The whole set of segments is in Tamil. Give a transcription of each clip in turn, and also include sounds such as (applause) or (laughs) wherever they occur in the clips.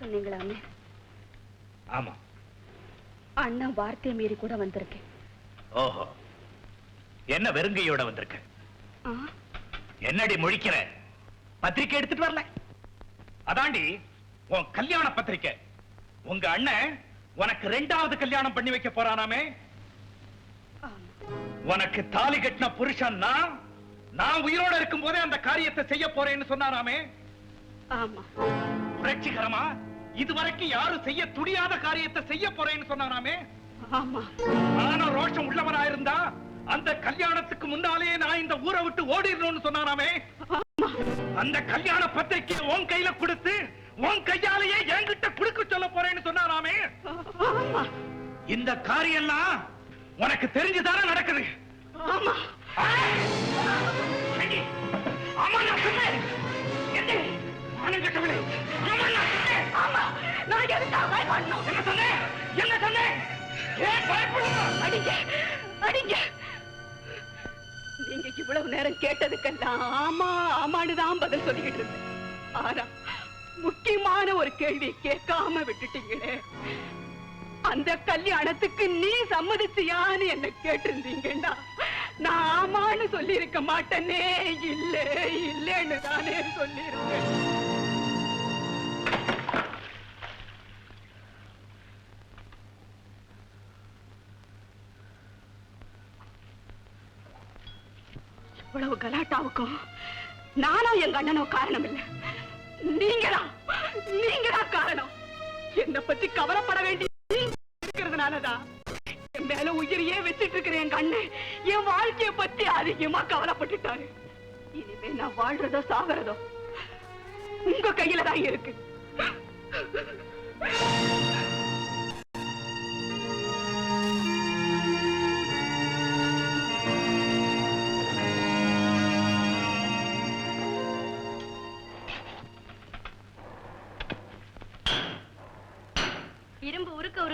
சொன்னீங்களாமே? ஆமா. அண்ணன் வார்த்தையை மீறி கூட வந்திருக்கேன். ஓஹோ. என்ன வெறுங்கையோட வந்திருக்க? என்னடி முழிக்கிற? பத்திரிக்கை எடுத்துட்டு வரல. அதாண்டி உன் கல்யாண பத்திரிக்கை. உங்க அண்ணன் உனக்கு ரெண்டாவது கல்யாணம் பண்ணி வைக்க போறானாமே. உனக்கு தாலி கட்டின புருஷன் நான் நான் உயிரோட இருக்கும் போதே அந்த காரியத்தை செய்ய போறேன்னு சொன்னாராமே? ஆமா. புரட்சிகரமா? இதுவரைக்கும் யாரும் செய்ய துணியாத காரியத்தை செய்ய போறேன்னு சொன்னாராமே. ஆமா. ஆனா ரோஷம் உள்ளவனா இருந்தா அந்த கல்யாணத்துக்கு முன்னாலேயே நான் இந்த ஊரை விட்டு ஓடிடணும்னு சொன்னாராமே. ஆமா. அந்த கல்யாண பத்திரிக்கையை உன் கையில கொடுத்து உன் கையாலேயே என்கிட்ட கொடுக்க சொல்ல போறேன்னு சொன்னாராமே. இந்த காரியம் எல்லாம் உனக்கு தெரிஞ்சுதானே நடக்குது. ஆமா. ஆமா நான் சொன்னேன். என்ன? கட்டவில்லை. ஆமா நான் சொன்னேன். ஆமா எதுக்காக பயப்படணும் என்ன சொன்னேன்? என்ன சொன்னேன்? ஏன் பயப்படணும் அடிங்க அடிங்க. நீங்க இவ்வளவு நேரம் கேட்டதுக்கெல்லாம் ஆமா ஆமான்னு தான் பதில் சொல்லிக்கிட்டு இருந்தேன். ஆனா முக்கியமான ஒரு கேள்வி கேட்காம விட்டுட்டீங்களே. அந்த கல்யாணத்துக்கு நீ சம்மதிச்சியான்னு என்ன கேட்டிருந்தீங்கன்னா நான் ஆமான்னு சொல்லியிருக்க மாட்டேனே. இல்லை இல்லைன்னு தானே சொல்லியிருக்கேன் எல்லாத்துக்கும் நானும் எங்க அண்ணனும் காரணம் இல்ல நீங்களா நீங்களா காரணம். என்ன பத்தி கவலைப்பட வேண்டிய நீங்க இருக்கிறதுனாலதான் என் மேல உயிரையே வச்சிட்டு இருக்கிற என் அண்ணன் என் வாழ்க்கைய பத்தி அதிகமா கவலைப்பட்டுட்டாரு. இனிமே நான் வாழ்றதோ சாகிறதோ உங்க கையில தான் இருக்கு.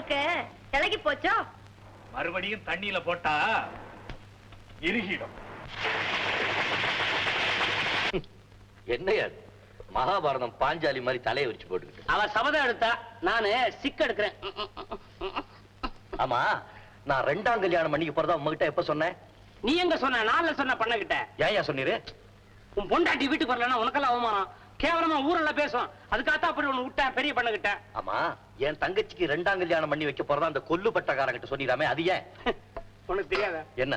உருக்க இலகி போச்சோ? மறுபடியும் தண்ணியில போட்டா இறுகிடும் என்னையா? மகாபாரதம் பாஞ்சாலி மாதிரி தலையை விரிச்சு போட்டுக்கிட்டு. அவ சபதம் எடுத்தா நானு சிக்க எடுக்கிறேன். ஆமா நான் ரெண்டாம் கல்யாணம் பண்ணிக்க போறதா உங்ககிட்ட எப்ப சொன்னேன் நீ எங்க சொன்ன? நான்ல சொன்ன பண்ணகிட்ட. ஏன் சொன்னீரு? உன் பொண்டாட்டி வீட்டுக்கு வரலன்னா உனக்கெல்லாம் அவமானம். கேவலமா ஊரெல்லாம் பேசும் அதுக்காகத்தான் அப்படி ஒண்ணு விட்டேன் பெரிய பண்ணகிட்ட ஆமா என் தங்கச்சிக்கு ரெண்டாம் கல்யாணம் பண்ணி வைக்க போறதா அந்த கொல்லு பட்டக்காரங்கிட்ட சொல்லிடாமே அது ஏன்? உனக்கு தெரியாத? என்ன?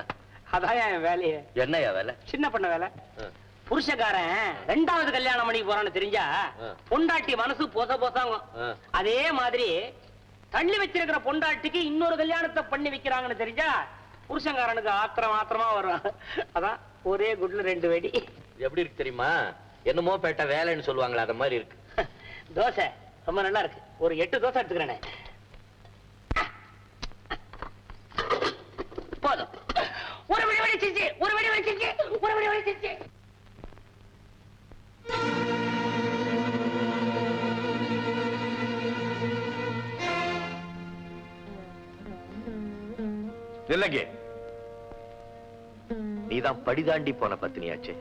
அதான் என் வேலையே? என்னையா வேலை? சின்ன பண்ண வேலை. புருஷக்காரன் ரெண்டாவது கல்யாணம் பண்ணி போறான்னு தெரிஞ்சா. பொண்டாட்டி மனசு பொச பொசாங்க. அதே மாதிரி தள்ளி வச்சிருக்கிற பொண்டாட்டிக்கு இன்னொரு கல்யாணத்தை பண்ணி வைக்கிறாங்கன்னு தெரிஞ்சா புருஷங்காரனுக்கு ஆத்திரம் ஆத்திரமா வரும் அதான் ஒரே குட்ல ரெண்டு வெடி. எப்படி இருக்கு தெரியுமா? என்னமோ பேட்ட வேலைன்னு சொல்லுவாங்களே அந்த மாதிரி இருக்கு. (laughs) தோசை ரொம்ப நல்லா இருக்கு. ஒரு எட்டு தோசை எடுத்துக்கிறேனே. போதும். ஒரு வெடி வெடிச்சிச்சு ஒரு வெடி வெடிச்சிச்சு ஒரு வெடி வெடிச்சிச்சு இல்லைங்க. நீதான் படிதாண்டி போன பத்தினியாச்சே.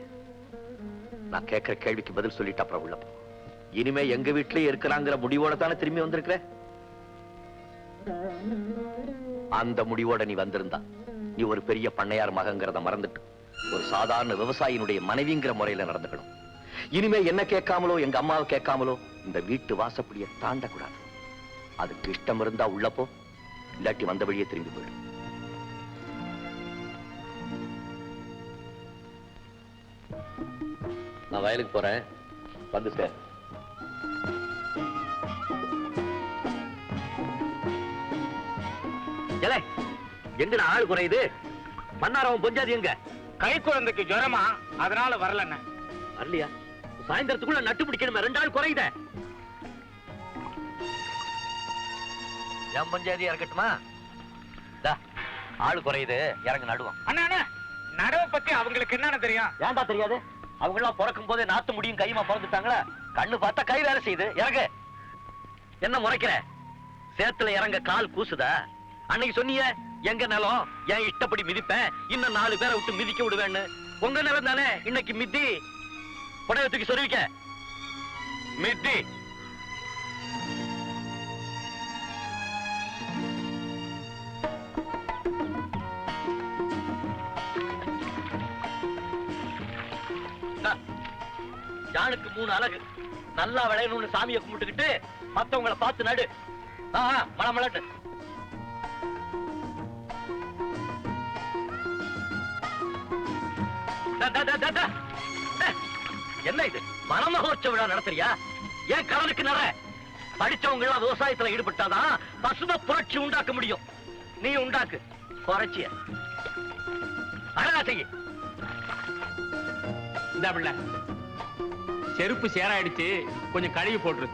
நான் கேட்கிற கேள்விக்கு பதில் சொல்லிட்டு அப்புறம் உள்ள இனிமே எங்க வீட்லயே இருக்கிறாங்கிற முடிவோட தானே திரும்பி வந்திருக்கிற? அந்த முடிவோட நீ வந்திருந்தா நீ ஒரு பெரிய பண்ணையார் மகங்கிறத மறந்துட்டு ஒரு சாதாரண விவசாயினுடைய மனைவிங்கிற முறையில நடந்துக்கணும். இனிமே என்ன கேட்காமலோ எங்க அம்மாவை கேட்காமலோ இந்த வீட்டு வாசப்படியை தாண்டக்கூடாது. அதுக்கு இஷ்டம் இருந்தா உள்ளப்போ இல்லாட்டி வந்த வழியே திரும்பி போயிடும் நான் வயலுக்கு போறேன். வந்து சார். எங்கடா ஆள் குறையுது? மன்னாரவன் பொஞ்சாதி எங்க? கை குழந்தைக்கு ஜுரமா அதனால வரலண்ணே. வரலையா? சாயந்தரத்துக்குள்ள நட்டு பிடிக்கணுமே ரெண்டு ஆள் குறையுத. என் பஞ்சாயத்து இறக்கட்டுமா? ஆள் குறையுது இறங்க நடுவோம். அண்ணா அண்ணா பத்தி அவங்களுக்கு என்னன்னு தெரியும்? ஏன்டா தெரியாது? அவங்க எல்லாம் பிறக்கும் போதே நாத்து முடியும் கையுமா பிறந்துட்டாங்களா? கண்ணு பார்த்தா கை வேலை செய்யுது. இறங்கு. என்ன முறைக்கிற? சேத்துல இறங்க கால் கூசுதா? அன்னைக்கு சொன்னீங்க எங்க நிலம்? என் இஷ்டப்படி மிதிப்பேன்? இன்னும் நாலு பேரை விட்டு மிதிக்க விடுவேன்னு. உங்க நிலம் தானே இன்னைக்கு மித்தி புடவை தூக்கி சொருவிக்க. மித்தி ஆணுக்கு மூணு அழகு. நல்லா விளையணும்னு சாமியை கும்பிட்டுக்கிட்டு மத்தவங்களை பார்த்து நடு. ஆஹா மழை மலட்டு என்ன இது? மனமகோற்ச விழா நடத்துறியா? ஏன் கடனுக்கு நட? படிச்சவங்க எல்லாம் விவசாயத்துல ஈடுபட்டாதான் பசும புரட்சி உண்டாக்க முடியும். நீ உண்டாக்கு. குறைச்சிய. அழகா செய்ய. இந்த பிள்ளை. செருப்பு சேராயிடுச்சு கொஞ்சம் கழுவி போட்டுரு.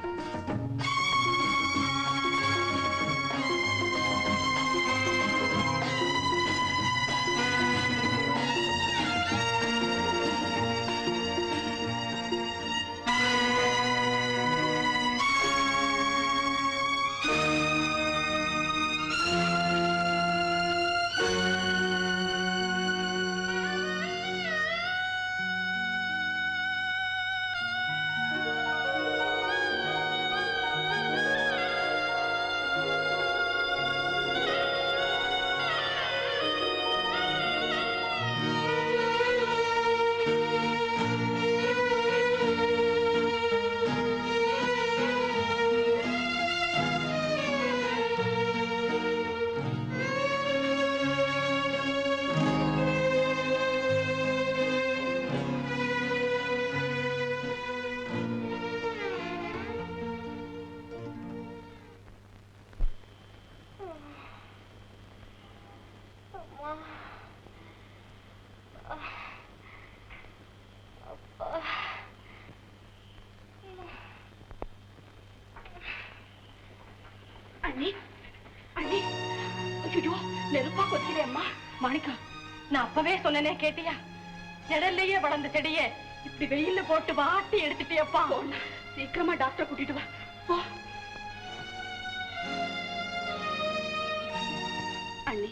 நெருப்பா கொதிக்கிறே அம்மா. மாணிக்கா நான் அப்பவே சொன்னனே கேட்டியா? ஜடல்லையே வளர்ந்த செடியே இப்படி வெயில்ல போட்டு வாட்டி எடுத்துட்டியப்பா. சீக்கிரமா டாக்டர் கூட்டிட்டு வா. போ. அண்ணி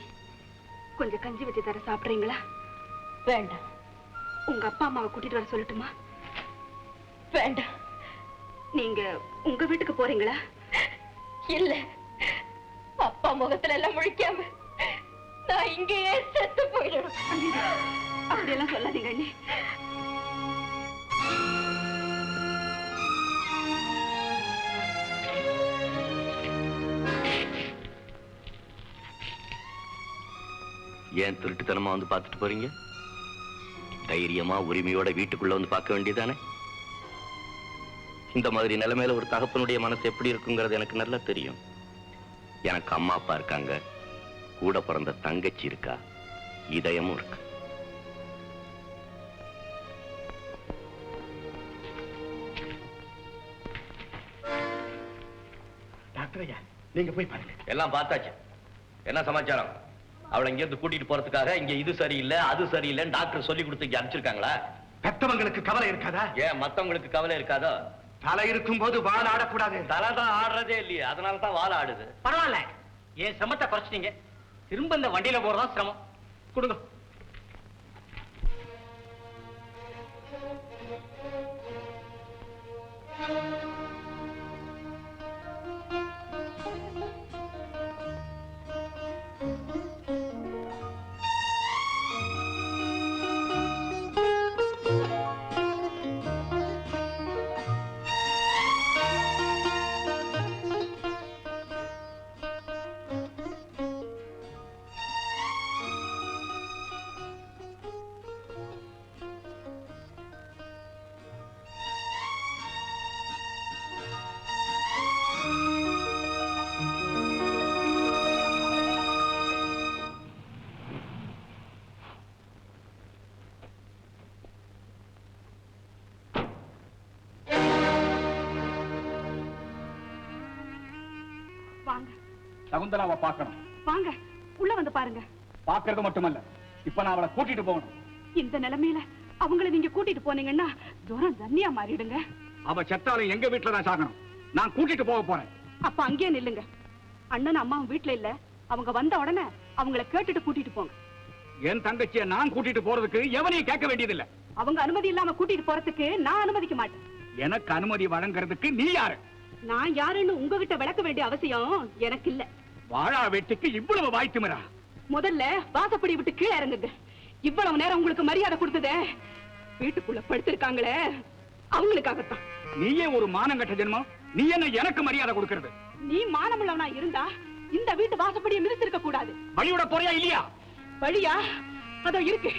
கொஞ்சம் கஞ்சி வச்சு தர சாப்பிடுறீங்களா? வேண்டாம். உங்க அப்பா அம்மாவை கூட்டிட்டு வர சொல்லட்டுமா? வேண்டாம். நீங்க உங்க வீட்டுக்கு போறீங்களா? இல்ல. அப்பா முகத்துல எல்லாம் முழிக்காம இங்கேயே செத்து போயிடணும் அப்படியெல்லாம் சொல்லாதீங்க அண்ணி. ஏன் திருட்டுத்தனமா வந்து பார்த்துட்டு போறீங்க? தைரியமா உரிமையோட வீட்டுக்குள்ள வந்து பார்க்க வேண்டியதானே? இந்த மாதிரி நிலைமையில ஒரு தகப்பனுடைய மனசு எப்படி இருக்குங்கிறது எனக்கு நல்லா தெரியும். எனக்கு அம்மா அப்பா இருக்காங்க. கூட பிறந்த தங்கச்சி இருக்கா? இதயமும் இருக்கு. நீங்க போய் பாருங்க. எல்லாம் பார்த்தாச்சு. என்ன சமாச்சாரம்? அவளை இங்க இருந்து கூட்டிட்டு போறதுக்காக இங்க இது சரியில்லை அது சரியில்லைன்னு டாக்டர் சொல்லி கொடுத்து இங்க அனுப்பிச்சிருக்காங்களா? பெத்தவங்களுக்கு கவலை இருக்காதா? ஏன் மத்தவங்களுக்கு கவலை இருக்காதோ? தலை இருக்கும் போது வால் ஆடக்கூடாது. தலை தான் ஆடுறதே இல்லையே அதனால தான் வாழ ஆடுது. பரவாயில்ல. என் சிரமத்தை குறைச்சிட்டீங்க? திரும்ப இந்த வண்டியில போறதா சிரமம். கொடுங்க. வாங்க. சகுந்தலாவை பார்க்கணும். வாங்க. உள்ள வந்து பாருங்க. பார்க்கறது மட்டுமல்ல. இப்ப நான் அவளை கூட்டிட்டு போகணும். இந்த நிலைமையில அவங்கள நீங்க கூட்டிட்டு போனீங்கன்னா தூரம் தண்ணியா மாறிடுங்க. அவ செத்தாலும் எங்க வீட்டுல தான் சாகணும். நான் கூட்டிட்டு போக போறேன். அப்ப அங்கேயே நில்லுங்க. அண்ணன் அம்மாவும் வீட்ல இல்ல. அவங்க வந்த உடனே அவங்கள கேட்டுட்டு கூட்டிட்டு போங்க. என் தங்கச்சியை நான் கூட்டிட்டு போறதுக்கு எவனையும் கேட்க வேண்டியதில்லை. அவங்க அனுமதி இல்லாம கூட்டிட்டு போறதுக்கு நான் அனுமதிக்க மாட்டேன். எனக்கு அனுமதி வழங்குறதுக்கு நீ யாரு? நான் யாருன்னு உங்ககிட்ட விளக்க வேண்டிய அவசியம் எனக்கு இல்ல வாழா வெட்டிக்கு இவ்வளவு வாய்த்துமரா முதல்ல வாசப்படி விட்டு கீழே இறங்குங்க. இவ்வளவு நேரம் உங்களுக்கு மரியாதை கொடுத்ததே வீட்டுக்குள்ள படுத்திருக்காங்களே அவங்களுக்காகத்தான். நீயே ஒரு மானங்கட்ட ஜென்மம். நீ என்ன எனக்கு மரியாதை கொடுக்கறது? நீ மானமுள்ளவனா இருந்தா இந்த வீட்டு வாசப்படியை மிதிச்சிருக்க கூடாது. வழியோட போறியா இல்லையா? வழியா? அதோ இருக்கு.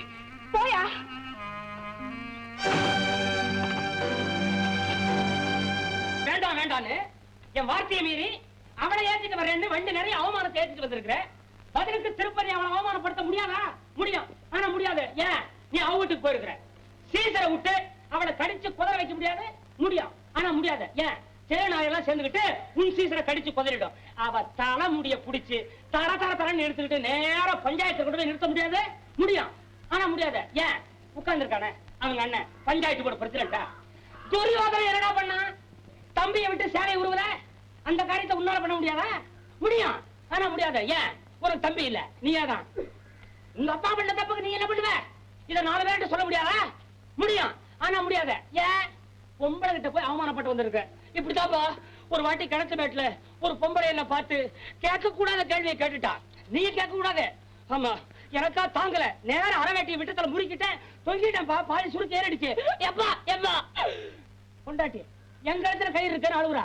போயா? வேண்டாம் என் வார்த்தையை மீறி அவனை ஏத்திட்டு வரேன்னு வண்டி நிறைய அவமானத்தை ஏத்திட்டு வந்திருக்கிற. பதிலுக்கு திருப்பதி அவனை அவமானப்படுத்த முடியாதா? முடியும். ஆனா முடியாது. ஏன்? நீ அவ வீட்டுக்கு போயிருக்கிற. சீசரை விட்டு அவளை கடிச்சு குதற வைக்க முடியாது? முடியும். ஆனா முடியாது. ஏன்? சேனாயெல்லாம் சேர்ந்துக்கிட்டு உன் சீசரை கடிச்சு குதறிடும். அவ தலை முடிய புடிச்சு தர தர தரன்னு எடுத்துக்கிட்டு நேரம் பஞ்சாயத்தை கொண்டு போய் நிறுத்த முடியாது? முடியும். ஆனா முடியாது. ஏன்? உட்கார்ந்துருக்கானே. அவங்க அண்ணன் பஞ்சாயத்து போர்டு பிரசிடண்டா. துரியோதனை என்னடா பண்ணா தம்பியை விட்டு சேலை உருவத அந்த காரியத்தை உன்னால பண்ண முடியாதா? முடியும். ஆனா முடியாத. ஏன்? ஒரு தம்பி இல்ல. நீயாதான். உங்க அப்பா பண்ண தப்புக்கு நீ என்ன பண்ணுவ? இத நாலு பேர்கிட்ட சொல்ல முடியாதா? முடியும். ஆனா முடியாத. ஏன்? பொம்பளை கிட்ட போய் அவமானப்பட்டு வந்திருக்க. இப்படிதாப்பா ஒரு வாட்டி கிணத்து மேட்ல ஒரு பொம்பளை என்ன பார்த்து கேட்க கூடாத கேள்வியை கேட்டுட்டா. நீ கேட்க கூடாது ஆமா. எனக்கா தாங்கல. நேரம் அறவேட்டியை விட்டத்துல முறிக்கிட்டேன். தொங்கிட்டேன்ப்பா. பாலி சுருக்கு ஏறிடுச்சு. எப்பா எப்பா. பொண்டாட்டி. எங்க இடத்துல கயிறு இருக்குன்னு அழுகுறா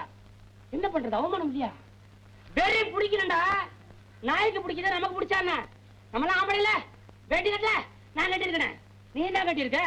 என்ன பண்றது? அவமானம் இல்லையா? வெறி பிடிக்கணும்டா. நாய்க்கு பிடிக்குதா? நமக்கு பிடிச்சா நம்ம நம்மளாம் ஆம்பளை இல்ல வேட்டி கட்டல நான் கட்டிருக்கேன் நீ என்ன கட்டிருக்க